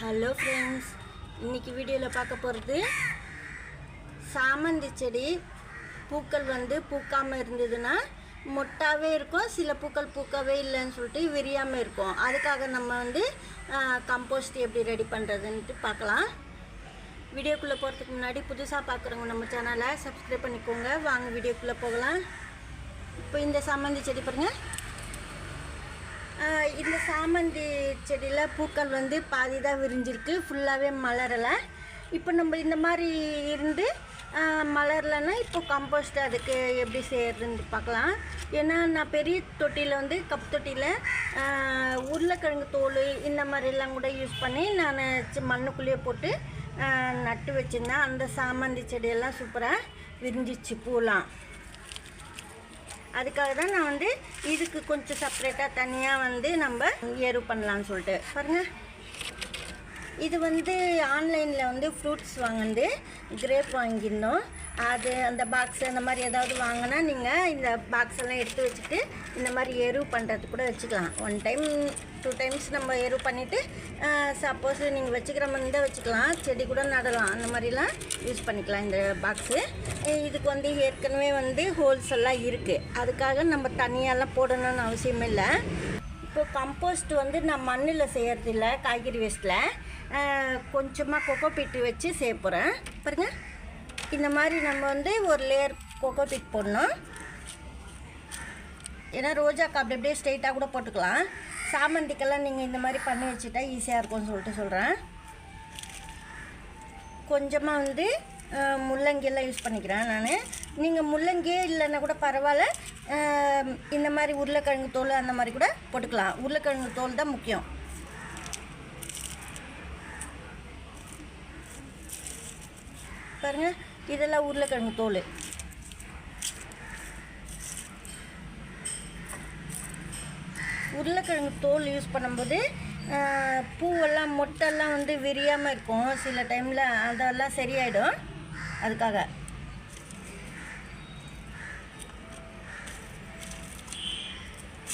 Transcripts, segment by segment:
Hello friends இன்றைக்கி வீடியோவில் பார்க்க போகிறது சாமந்தி செடி. பூக்கள் வந்து பூக்காமல் இருந்ததுன்னா மொட்டாவே இருக்கும் சில பூக்கள் பூக்கவே இல்லைன்னு சொல்லிட்டு விரியாமல் இருக்கும். அதுக்காக நம்ம வந்து கம்போஸ்ட் எப்படி ரெடி பண்ணுறதுன்ட்டு பார்க்கலாம். வீடியோக்குள்ளே போகிறதுக்கு முன்னாடி புதுசாக பார்க்குறவங்க நம்ம சேனலை சப்ஸ்கிரைப் பண்ணிக்கோங்க. வாங்க வீடியோக்குள்ளே போகலாம். இப்போ இந்த சாமந்தி செடி பாருங்கள் இந்த சாமந்தி செடியில் பூக்கள் வந்து பாதி தான் விரிஞ்சிருக்கு. ஃபுல்லாகவே மலரலை. இப்போ நம்ம இந்த மாதிரி இருந்து மலர்லன்னா இப்போ கம்போஸ்ட் அதுக்கு எப்படி செய்யறதுன்னு பார்க்கலாம். ஏன்னா நான் பெரிய தொட்டியில் வந்து கப் தொட்டியில் உருளைக்கிழங்கு தோல் இந்த மாதிரிலாம் கூட யூஸ் பண்ணி நான் மண்ணுக்குள்ளேயே போட்டு நட்டு வச்சுருந்தேன். அந்த சாமந்தி செடியெல்லாம் சூப்பராக விரிஞ்சிச்சு பூலாம். அதுக்காக தான் நான் வந்து இதுக்கு கொஞ்சம் செப்பரேட்டாக தனியாக வந்து நம்ம எரு பண்ணலான்னு சொல்லிட்டு. பாருங்கள் இது வந்து ஆன்லைனில் வந்து ஃப்ரூட்ஸ் வாங்கினது கிரேப் வாங்கியிருந்தோம். அது அந்த பாக்ஸ் அந்த மாதிரி ஏதாவது வாங்கினா நீங்கள் இந்த பாக்ஸ் எல்லாம் எடுத்து வச்சுட்டு இந்த மாதிரி எருவு பண்ணுறது கூட வச்சுக்கலாம். ஒன் டைம் டூ டைம்ஸ் நம்ம எருவு பண்ணிவிட்டு சப்போஸ் நீங்கள் வச்சுக்கிற மாதிரி இருந்தால் வச்சுக்கலாம். செடி கூட நடலாம். அந்த மாதிரிலாம் யூஸ் பண்ணிக்கலாம் இந்த பாக்ஸு இதுக்கு வந்து ஏற்கனவே வந்து ஹோல்ஸ் எல்லாம் இருக்குது அதுக்காக நம்ம தனியாலாம் போடணும்னு அவசியம் இல்லை. இப்போ கம்போஸ்ட் வந்து நான் மண்ணில் செய்கிறதில்ல காய்கறி வேஸ்ட்டில் கொஞ்சமாக கொக்கோ பிட்டு வச்சு செய்ய போகிறேன் பாருங்கள் இந்த மாதிரி நம்ம வந்து ஒரு லேயர் கொக்கோ பீட் போடணும் ஏன்னா ரோஜாக்கு அப்படி அப்படியே ஸ்ட்ரைட்டாக கூட போட்டுக்கலாம். சாமந்திக்கெல்லாம் நீங்கள் இந்த மாதிரி பண்ணி வச்சுட்டா ஈஸியாக இருக்கும்னு சொல்லிட்டு சொல்கிறேன் கொஞ்சமாக வந்து முள்ளங்கியெல்லாம் யூஸ் பண்ணிக்கிறேன் நான். நீங்கள் முள்ளங்கியே இல்லைன்னா கூட பரவாயில்ல. இந்த மாதிரி உருளைக்கிழங்கு தோல் அந்த மாதிரி கூட போட்டுக்கலாம். உருளைக்கிழங்கு தோல் தான் முக்கியம். பாருங்கள் இதெல்லாம் உருளைக்கிழங்கு தோல். உருளைக்கிழங்கு தோல் யூஸ் பண்ணும்போது பூவெல்லாம் மொட்டெல்லாம் வந்து விரியாமல் இருக்கும். சில டைமில் அதெல்லாம் சரியாயிடும். அதுக்காக.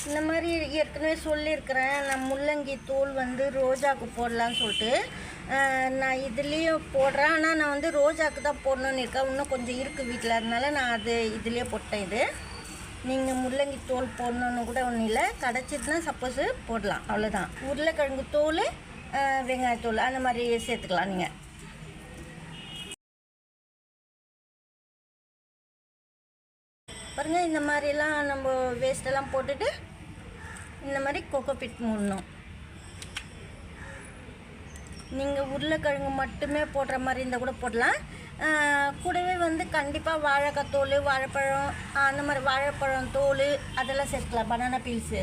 இந்த மாதிரி ஏற்கனவே சொல்லியிருக்கிறேன். நான் முள்ளங்கி தோல் வந்து ரோஜாவுக்கு போடலான்னு சொல்லிட்டு நான் இதுலேயும் போடுறேன். ஆனால் நான் வந்து ரோஜாக்கு தான் போடணும்னு இருக்கேன். இன்னும் கொஞ்சம் இருக்குது வீட்டில் அதனால நான் அது இதுலேயே போட்டேன் இது. நீங்கள் முள்ளங்கி தோல் போடணுன்னு கூட ஒன்றும் இல்லை. கிடச்சிதுன்னா சப்போஸ் போடலாம். அவ்வளோதான் உருளைக்கிழங்கு தோல் வெங்காயத்தோல் அந்த மாதிரி சேர்த்துக்கலாம் நீங்கள் பாருங்கள் இந்த மாதிரிலாம் நம்ம வேஸ்ட்டெல்லாம் போட்டுட்டு இந்த மாதிரி கொக்கோ பிட் மூடணும். நீங்கள் உருளைக்கிழங்கு மட்டுமே போடுற மாதிரி இருந்தால் கூட போடலாம். கூடவே வந்து கண்டிப்பாக வாழைக்காய் தோல் வாழைப்பழம் அந்த மாதிரி வாழைப்பழம் தோல் அதெல்லாம் சேர்த்துக்கலாம். பனானா பீல்ஸு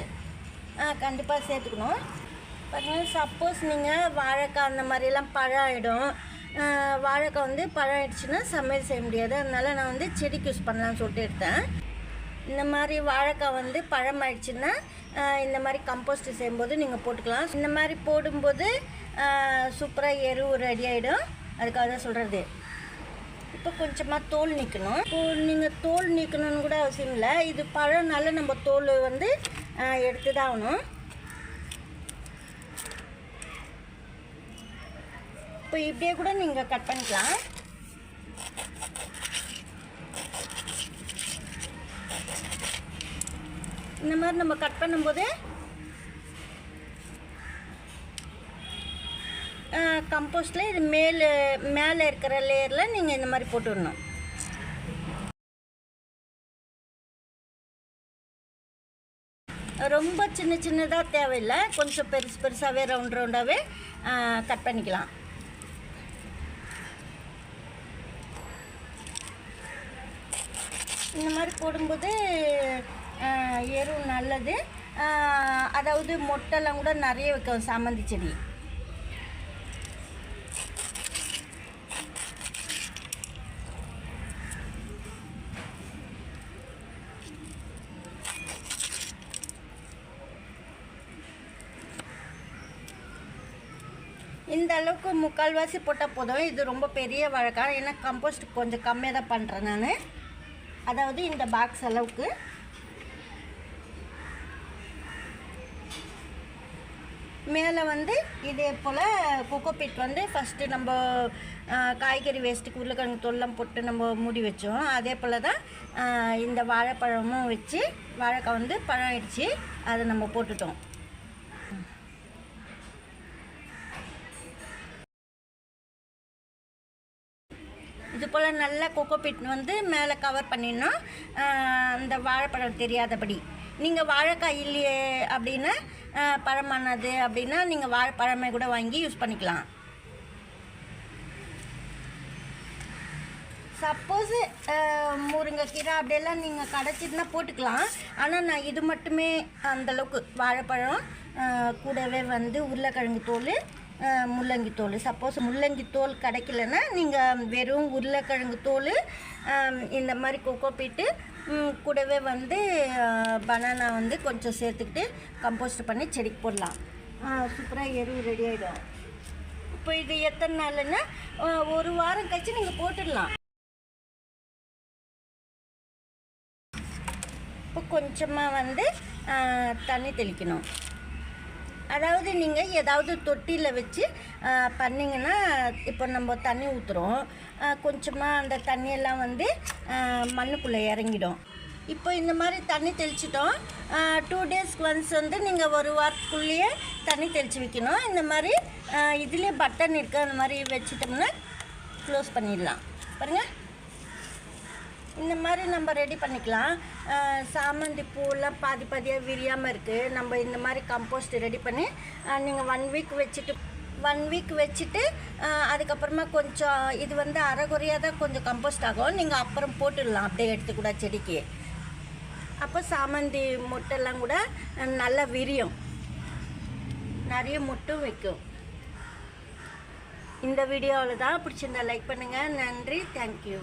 கண்டிப்பாக சேர்த்துக்கணும். பார்த்தீங்கன்னா சப்போஸ் நீங்கள் வாழைக்காய் அந்த மாதிரிலாம் பழம் ஆகிடும் வாழைக்காய் வந்து பழம் ஆயிடுச்சுன்னா சமையல் செய்ய முடியாது. அதனால் நான் வந்து செடிக்கு யூஸ் பண்ணலாம்னு சொல்லிட்டு எடுத்தேன். இந்த மாதிரி வாழைக்காய் வந்து பழமாயிடுச்சுன்னா இந்த மாதிரி கம்போஸ்ட் செய்யும்போது நீங்கள் போட்டுக்கலாம். இந்த மாதிரி போடும்போது சூப்பராக எரு ரெடி ஆகிடும் அதுக்காக தான் சொல்கிறது இப்போ கொஞ்சமாக தோல் நீக்கணும். இப்போ நீங்கள் தோல் நீக்கணும்னு கூட அவசியம் இல்லை. இது பழம்னால நம்ம தோல் வந்து எடுத்து தான் ஆகணும். இப்போ இப்படியே கூட நீங்கள் கட் பண்ணிக்கலாம். இந்த மாதிரி நம்ம கட் பண்ணும்போது கம்போஸ்டில் இது மேலே மேலே இருக்கிற லேயரில் நீங்கள் இந்த மாதிரி போட்டுடணும் ரொம்ப சின்ன சின்னதாக தேவையில்லை. கொஞ்சம் பெருசு பெருசாகவே ரவுண்ட் ரவுண்டாகவே கட் பண்ணிக்கலாம். இந்த மாதிரி போடும்போது எரு நல்லது. அதாவது மொட்டெல்லாம் கூட நிறைய வைக்கும் சாமந்தி செடி. இந்த அளவுக்கு முக்கால்வாசி போட்டால் போதும். இது ரொம்ப பெரிய வழக்கம் ஏன்னா கம்போஸ்ட் கொஞ்சம் கம்மியாக தான் பண்ணுறேன் நான். அதாவது இந்த பாக்ஸ் அளவுக்கு. மேலே வந்து இதே போல் கொக்கோபீட் வந்து ஃபஸ்ட்டு நம்ம காய்கறி வேஸ்ட்டுக்கு உருளைக்கிழங்கு தொல்லாம் போட்டு நம்ம மூடி வச்சோம். அதே போல் தான் இந்த வாழைப்பழமும் வச்சு வாழைக்காய் வந்து பழம் ஆயிடுச்சு. அதை நம்ம போட்டுட்டோம். இது போல் நல்லா கொக்கோபீட் வந்து மேலே கவர் பண்ணிடணும். அந்த வாழைப்பழம் தெரியாதபடி. நீங்கள் வாழைக்காய் இல்லையே அப்படின்னா பழமானது அப்படின்னா நீங்கள் வாழைப்பழமே கூட வாங்கி யூஸ் பண்ணிக்கலாம். சப்போஸ் முருங்கைக்கீரை அப்படியெல்லாம் நீங்கள் கடைச்சிட்டுனா போட்டுக்கலாம். ஆனால் நான் இது மட்டுமே அந்தளவுக்கு வாழைப்பழம் கூடவே வந்து உருளைக்கிழங்கு தோல் முள்ளங்கி தோல். சப்போஸ் முள்ளங்கி தோல் கிடைக்கலன்னா நீங்கள் வெறும் உருளைக்கிழங்கு தோல் இந்த மாதிரி கொக்கோ பீட்டு கூடவே வந்து பனானா வந்து கொஞ்சம் சேர்த்துக்கிட்டு கம்போஸ்ட் பண்ணி செடிக்கு போடலாம். சூப்பராக எருவு ரெடி ஆகிடும் இப்போ இது எத்தனை நாள்னா ஒரு வாரம் கழிச்சு நீங்கள் போட்டுடலாம். இப்போ கொஞ்சமாக வந்து தண்ணி தெளிக்கணும். அதாவது நீங்கள் ஏதாவது தொட்டியில் வச்சு பண்ணிங்கன்னா இப்போ நம்ம தண்ணி ஊற்றுறோம் கொஞ்சமாக அந்த தண்ணியெல்லாம் வந்து மண்ணுக்குள்ளே இறங்கிடும். இப்போ இந்த மாதிரி தண்ணி தெளிச்சிட்டோம். டூ டேஸ்க்கு ஒன்ஸ் வந்து நீங்கள் ஒரு வாரத்துக்குள்ளேயே தண்ணி தெளித்து வைக்கணும். இந்த மாதிரி இதுலேயே பட்டன் இருக்குது அந்த மாதிரி வச்சிட்டோம்னா க்ளோஸ் பண்ணிடலாம். பாருங்கள் இந்த மாதிரி நம்ம ரெடி பண்ணிக்கலாம். சாமந்தி பூவெல்லாம் பாதி பாதியாக விரியாமல் இருக்குது நம்ம இந்த மாதிரி கம்போஸ்ட் ரெடி பண்ணி நீங்கள் ஒன் வீக் வச்சுட்டு ஒன் வீக் வச்சுட்டு அதுக்கப்புறமா கொஞ்சம் இது வந்து அரைகுறையாக தான் கொஞ்சம் கம்போஸ்ட் ஆகும். நீங்கள் அப்புறம் போட்டுடலாம். அப்படியே எடுத்துக்கூட செடிக்கு. அப்போ சாமந்தி முட்டெல்லாம் கூட நல்லா விரியும். நிறைய முட்டும் வைக்கும். இந்த வீடியோவில் தான் பிடிச்சிருந்தா லைக் பண்ணுங்கள் நன்றி. தேங்க்யூ